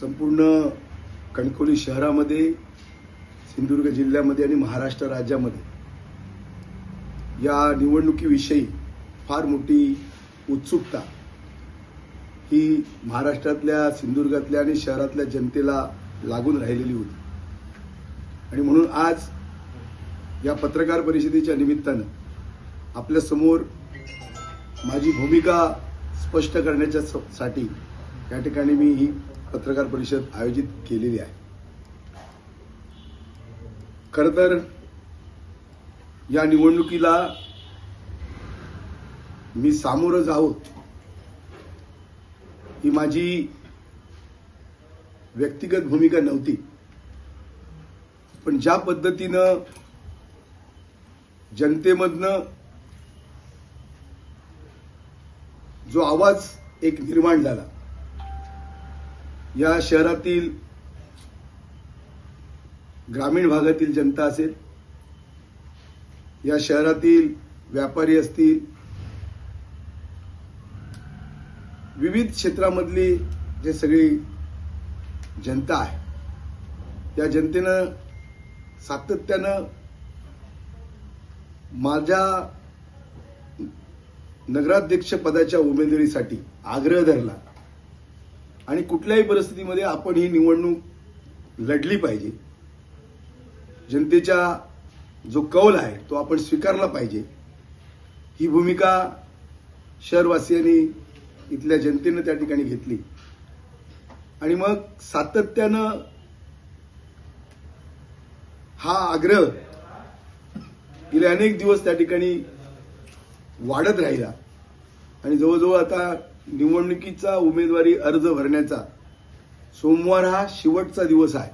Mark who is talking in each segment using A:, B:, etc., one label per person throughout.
A: संपूर्ण कणकवली शहरामध्ये सिंधुदुर्ग जिल्ह्यामध्ये आणि महाराष्ट्र राज्यामध्ये या निवडणुकीविषयी फार मोठी उत्सुकता ही महाराष्ट्रातल्या सिंधुदुर्गातल्या आणि शहरातल्या जनतेला लागून राहिलेली होती. आणि म्हणून आज या पत्रकार परिषदेच्या निमित्तानं आपल्यासमोर माझी भूमिका स्पष्ट करण्याच्या स- साठी या ठिकाणी मी ही पत्रकार परिषद आयोजित केलेली आहे. खर तर या निवडणुकीला मी सामोरं जावं ही माझी व्यक्तिगत भूमिका नव्हती. पण ज्या पद्धतीनं जनतेमधनं जो आवाज एक निर्माण झाला या शहरातील ग्रामीण भागातील जनता असेल या शहरातील व्यापारी असतील विविध क्षेत्रामधली जे सगळी जनता आहे या जनतेनं सातत्यानं माझ्या नगराध्यक्ष पदाच्या उमेदवारीसाठी आग्रह धरला. आणि कुठल्याही परिस्थितीमध्ये आपण ही निवडणूक लढली पाहिजे. जनतेच्या जो कौल आहे तो आपण स्वीकारला पाहिजे. ही भूमिका शहरवासियांनी इथल्या जनतेनं त्या ठिकाणी घेतली. आणि मग सातत्यानं हा आग्रह गेले अनेक दिवस त्या ठिकाणी वाढत राहिला. आणि जवळजवळ आता निवडणुकीचा उमेदवारी अर्ज भरण्याचा सोमवार हा शेवटचा दिवस आहे.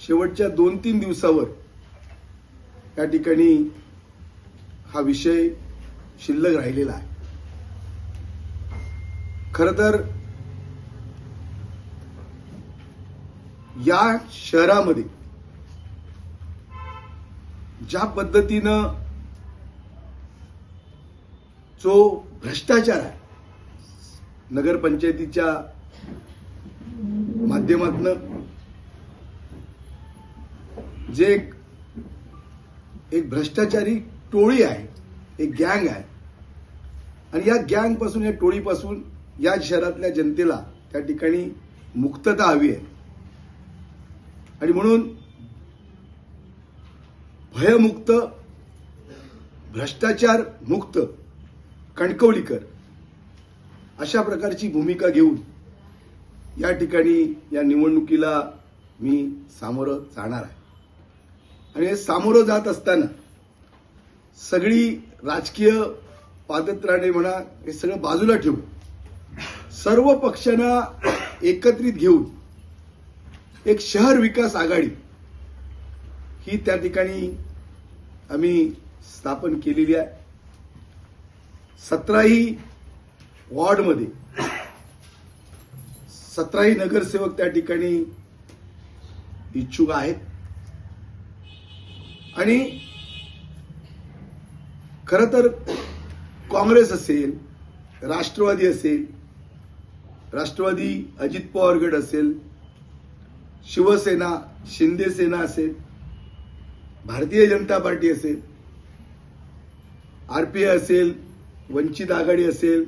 A: शेवटच्या दोन तीन दिवसावर या ठिकाणी हा विषय शिल्लक राहिलेला आहे. खर तर या शहरामध्ये ज्या पद्धतीनं जो भ्रष्टाचार आहे नगरपंचायतीच्या माध्यमातनं जे एक एक भ्रष्टाचारी टोळी आहे एक गँग आहे आणि या गँगपासून या टोळीपासून या शहरातल्या जनतेला त्या ठिकाणी मुक्तता हवी आहे. आणि म्हणून भयमुक्त भ्रष्टाचार मुक्त कणकवलीकर अशा प्रकारची भूमिका घेऊन या ठिकाणी या निवडणुकीला मी सामोरं जाणार आहे. आणि हे सामोरं जात असताना सगळी राजकीय पादत्राणे म्हणा हे सगळं बाजूला ठेवून सर्व पक्षांना एकत्रित घेऊन एक शहर विकास आघाडी ही त्या ठिकाणी आम्ही स्थापन केलेली आहे. सतराही वॉर्डमध्ये. सतराही नगरसेवक त्या ठिकाणी इच्छुक आहेत. आणि खर तर काँग्रेस असेल राष्ट्रवादी असेल राष्ट्रवादी अजित पवार गट असेल शिवसेना शिंदे सेना असेल भारतीय जनता पार्टी असेल आरपीआय असेल वंचित आघाडी असेल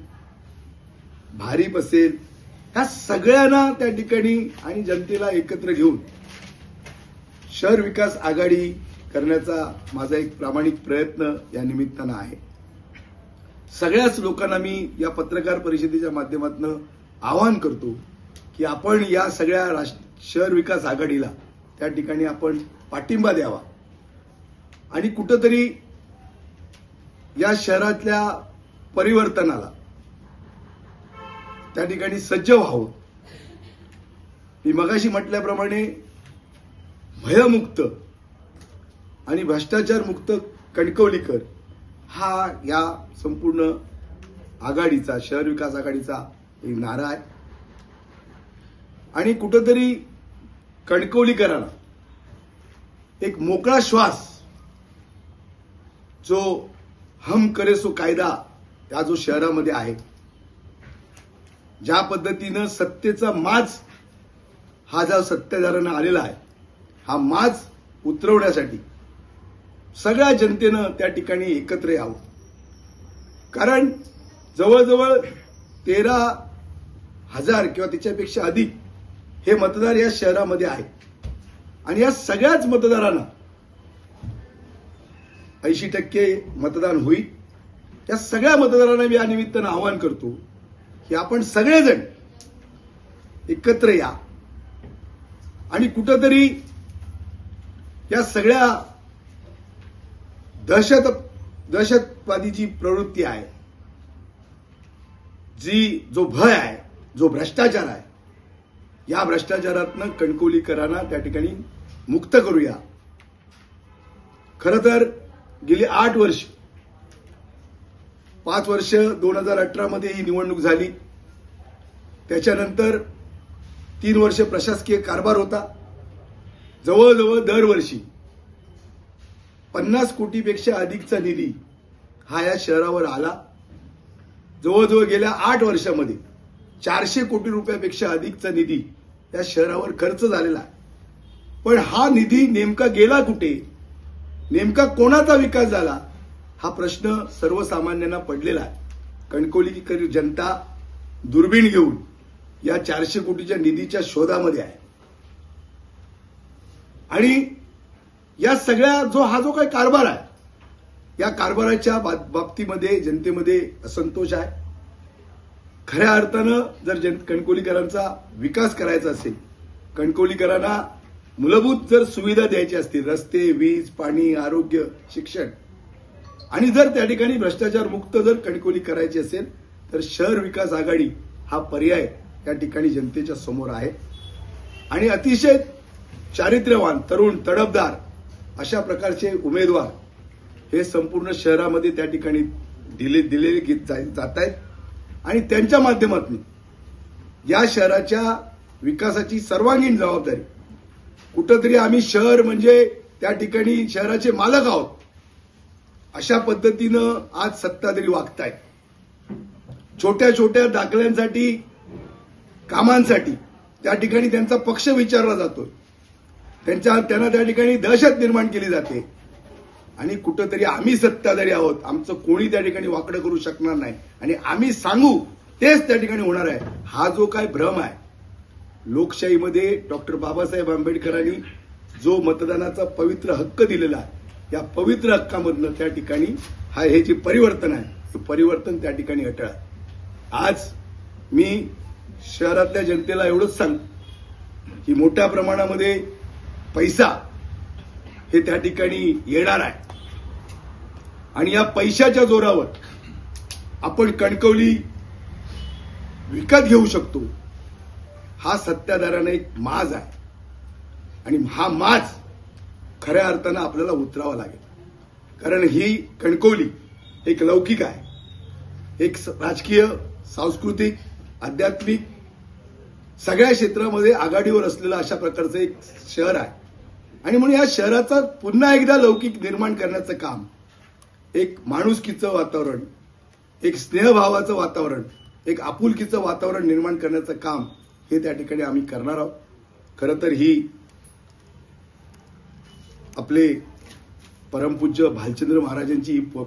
A: भारीप असेल ह्या सगळ्यांना त्या ठिकाणी आणि जनतेला एकत्र घेऊन शहर विकास आघाडी करण्याचा माझा एक प्रामाणिक प्रयत्न या निमित्तानं आहे. सगळ्याच लोकांना मी या पत्रकार परिषदेच्या माध्यमातून आवाहन करतो की आपण या सगळ्या राष्ट्र शहर विकास आघाडीला त्या ठिकाणी आपण पाठिंबा द्यावा. आणि कुठंतरी या शहरातल्या परिवर्तनाला त्या ठिकाणी सज्ज व्हावं. मी मगाशी म्हटल्याप्रमाणे भयमुक्त आणि भ्रष्टाचार मुक्त कणकवलीकर हा या संपूर्ण आघाडीचा शहर विकास आघाडीचा एक नारा आहे. आणि कुठंतरी कणकवलीकरांना एक मोकळा श्वास जो हम करेसो कायदा या जो शहरामध्ये आहे ज्या पद्धतीनं सत्तेचा माज हा ज्या सत्तेदारांना आलेला आहे हा माज उतरवण्यासाठी सगळ्या जनतेनं त्या ठिकाणी एकत्र यावं. कारण जवळजवळ तेरा हजार किंवा त्याच्यापेक्षा अधिक हे मतदार या शहरामध्ये आहेत. आणि या सगळ्याच मतदारांना ऐंशी टक्के मतदान होईल. या सगळ्या मतदारांना मी या निमित्तानं आवाहन करतो की आपण सगळेजण एकत्र या. आणि कुठंतरी या सगळ्या दहशत दहशतवादीची प्रवृत्ती आहे. जी जो भय आहे जो भ्रष्टाचार आहे या भ्रष्टाचारातनं कणकवलीकरांना त्या ठिकाणी मुक्त करूया. खरं तर गेली आठ वर्ष पाच वर्ष दोन हजार अठरामध्ये ही निवडणूक झाली. त्याच्यानंतर तीन वर्ष प्रशासकीय कारभार होता. जवळजवळ दरवर्षी पन्नास कोटीपेक्षा अधिकचा निधी हा या शहरावर आला. जवळजवळ गेल्या आठ वर्षामध्ये चारशे कोटी रुपयापेक्षा अधिकचा निधी या शहरावर खर्च झालेला आहे. पण हा निधी नेमका गेला कुठे? नेमका कोणाचा विकास झाला? हा प्रश्न सर्वसामान्यांना पडलेला आहे. कणकोलीकर जनता दुर्बीण घेऊन या चारशे कोटीच्या निधीच्या शोधामध्ये आहे. आणि या सगळ्या जो हा जो काही कारभार आहे या कारभाराच्या बाबतीमध्ये जनतेमध्ये असंतोष आहे. खऱ्या अर्थानं जर जन कणकोलीकरांचा विकास करायचा असेल कणकोलीकरांना मूलभूत जर सुविधा द्यायची असतील रस्ते वीज पाणी आरोग्य शिक्षण आणि जर त्या ठिकाणी भ्रष्टाचार मुक्त जर कणकोली करायची असेल तर शहर विकास आघाडी हा पर्याय त्या ठिकाणी जनतेच्या समोर आहे. आणि अतिशय चारित्र्यवान तरुण तडफदार अशा प्रकारचे उमेदवार हे संपूर्ण शहरामध्ये त्या ठिकाणी दिले दिलेले घेत जात आहेत. आणि त्यांच्या माध्यमातून या शहराच्या विकासाची सर्वांगीण जबाबदारी. कुठंतरी आम्ही शहर म्हणजे त्या ठिकाणी शहराचे मालक आहोत. अशा पद्धतीनं आज सत्ताधारी वागतायत छोट्या छोट्या दाखल्यांसाठी कामांसाठी त्या ठिकाणी त्यांचा पक्ष विचारला जातोय. त्यांच्या त्यांना त्या ठिकाणी दहशत निर्माण केली जाते. आणि कुठंतरी आम्ही सत्ताधारी आहोत आमचं कोणी त्या ठिकाणी वाकडं करू शकणार नाही. आणि आम्ही सांगू तेच त्या ठिकाणी होणार आहे. हा जो काय भ्रम आहे लोकशाहीमध्ये डॉक्टर बाबासाहेब आंबेडकरांनी जो मतदानाचा पवित्र हक्क दिलेला आहे या पवित्र हक्कामधनं त्या ठिकाणी हा हे जे परिवर्तन आहे हे परिवर्तन त्या ठिकाणी अटळ. आज मी शहरातल्या जनतेला एवढंच सांग की मोठ्या प्रमाणामध्ये पैसा हे त्या ठिकाणी येणार आहे. आणि या पैशाच्या जोरावर आपण कणकवली विकत घेऊ शकतो. हा सत्ताधाराने एक माज आहे. आणि हा माज खऱ्या अर्थानं आपल्याला उतरावं लागेल. कारण ही कणकवली एक लौकिक आहे. एक स- राजकीय सांस्कृतिक आध्यात्मिक सगळ्या क्षेत्रामध्ये आघाडीवर असलेलं अशा प्रकारचं एक शहर आहे. आणि म्हणून या शहराचा पुन्हा एकदा लौकिक निर्माण करण्याचं काम एक माणुसकीचं वातावरण एक स्नेहभावाचं वातावरण एक आपुलकीचं वातावरण निर्माण करण्याचं काम हे त्या ठिकाणी आम्ही करणार आहोत. खरं तर ही आपले परमपूज्य भालचंद्र महाराजांची प-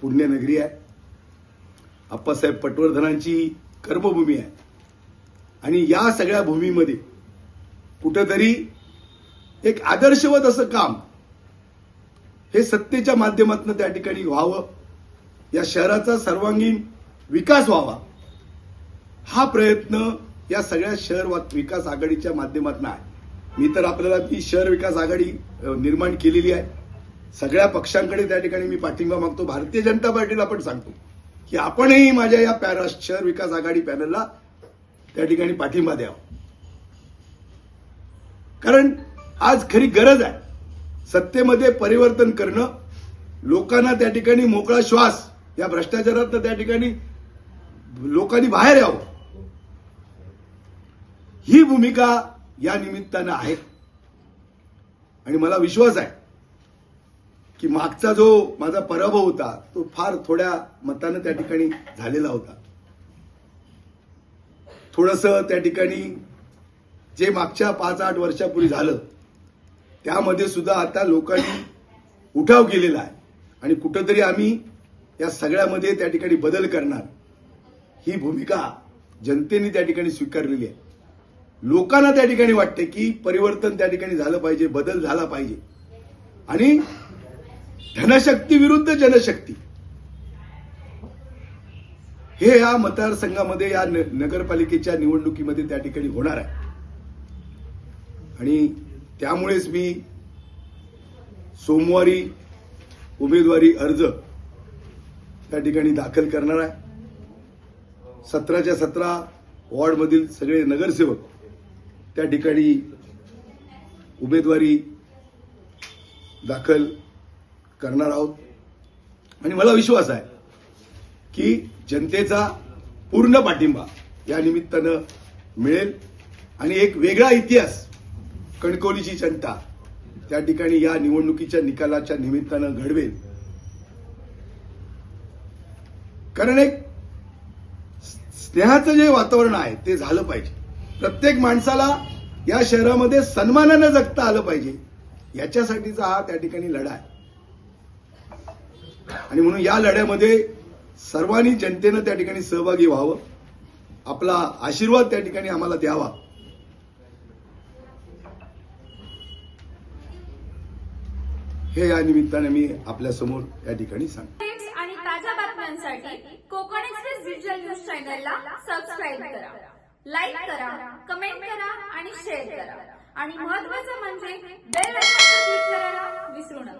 A: पुण्यनगरी आहे. आप्पासाहेब पटवर्धनांची कर्मभूमी आहे. आणि या सगळ्या भूमीमध्ये कुठंतरी एक आदर्शवत असं काम हे सत्तेच्या माध्यमातून त्या ठिकाणी व्हावं. या शहराचा सर्वांगीण विकास व्हावा. हा प्रयत्न या सगळ्या शहर विकास आघाडीच्या माध्यमातून आहे. मी तर आपल्याला ती शहर विकास आघाडी निर्माण केलेली आहे. सगळ्या पक्षांकडे त्या ठिकाणी मी पाठिंबा मागतो. भारतीय जनता पार्टीला पण सांगतो की आपणही माझ्या या पॅरा शहर विकास आघाडी पॅनलला त्या ठिकाणी पाठिंबा द्यावा. कारण आज खरी गरज आहे. सत्तेमध्ये परिवर्तन करणं लोकांना त्या ठिकाणी मोकळा श्वास या भ्रष्टाचारात त्या ठिकाणी लोकांनी बाहेर यावं. ही भूमिका या निमित्तानं आहेत आणि मला विश्वास आहे की मागचा जो माझा पराभव होता तो फार थोड्या मतानं त्या ठिकाणी झालेला होता. थोडस त्या ठिकाणी जे मागच्या पाच आठ वर्षापूर्वी झालं त्यामध्ये सुद्धा आता लोकांनी उठाव केलेला आहे. आणि कुठंतरी आम्ही या सगळ्यामध्ये त्या ठिकाणी बदल करणार ही भूमिका जनतेने त्या ठिकाणी स्वीकारलेली आहे. लोकांना त्या ठिकाणी वाटते की परिवर्तन त्या ठिकाणी झालं पाहिजे बदल झाला पाहिजे. आणि धनशक्ती विरुद्ध जनशक्ती. हे या मतदारसंघामध्ये या न- नगरपालिकेच्या निवडणुकीमध्ये त्या ठिकाणी होणार आहे. आणि त्यामुळेच मी सोमवारी उमेदवारी अर्ज त्या ठिकाणी दाखल करणार आहे. सतराच्या सतरा वॉर्डमधील सगळे नगरसेवक त्या ठिकाणी उमेदवारी दाखल करणार आहोत. आणि मला विश्वास आहे की जनतेचा पूर्ण पाठिंबा या निमित्तानं मिळेल. आणि एक वेगळा इतिहास कणकवलीची जनता त्या ठिकाणी या निवडणुकीच्या निकालाच्या निमित्तानं घडवेल. कारण एक स्नेहाचं जे वातावरण आहे ते झालं पाहिजे. प्रत्येक माणसाला या शहरामध्ये सन्मानानं जगता आलं पाहिजे. याच्यासाठीचा हा त्या ठिकाणी लढा आहे. आणि म्हणून या लढ्यामध्ये सर्वांनी जनतेनं त्या ठिकाणी सहभागी व्हावं. आपला आशीर्वाद त्या ठिकाणी आम्हाला द्यावा. हे या निमित्ताने मी आपल्यासमोर या ठिकाणी सांगतो.
B: आणि ताज्या बातम्यांसाठी कोकण एक्सप्रेस डिजिटल न्यूज चॅनलला सबस्क्राईब करा. लाईक करा कमेंट करा आणि शेअर करा. आणि महत्वाचं म्हणजे बेल आयकॉनवर क्लिक करायला विसरू नका.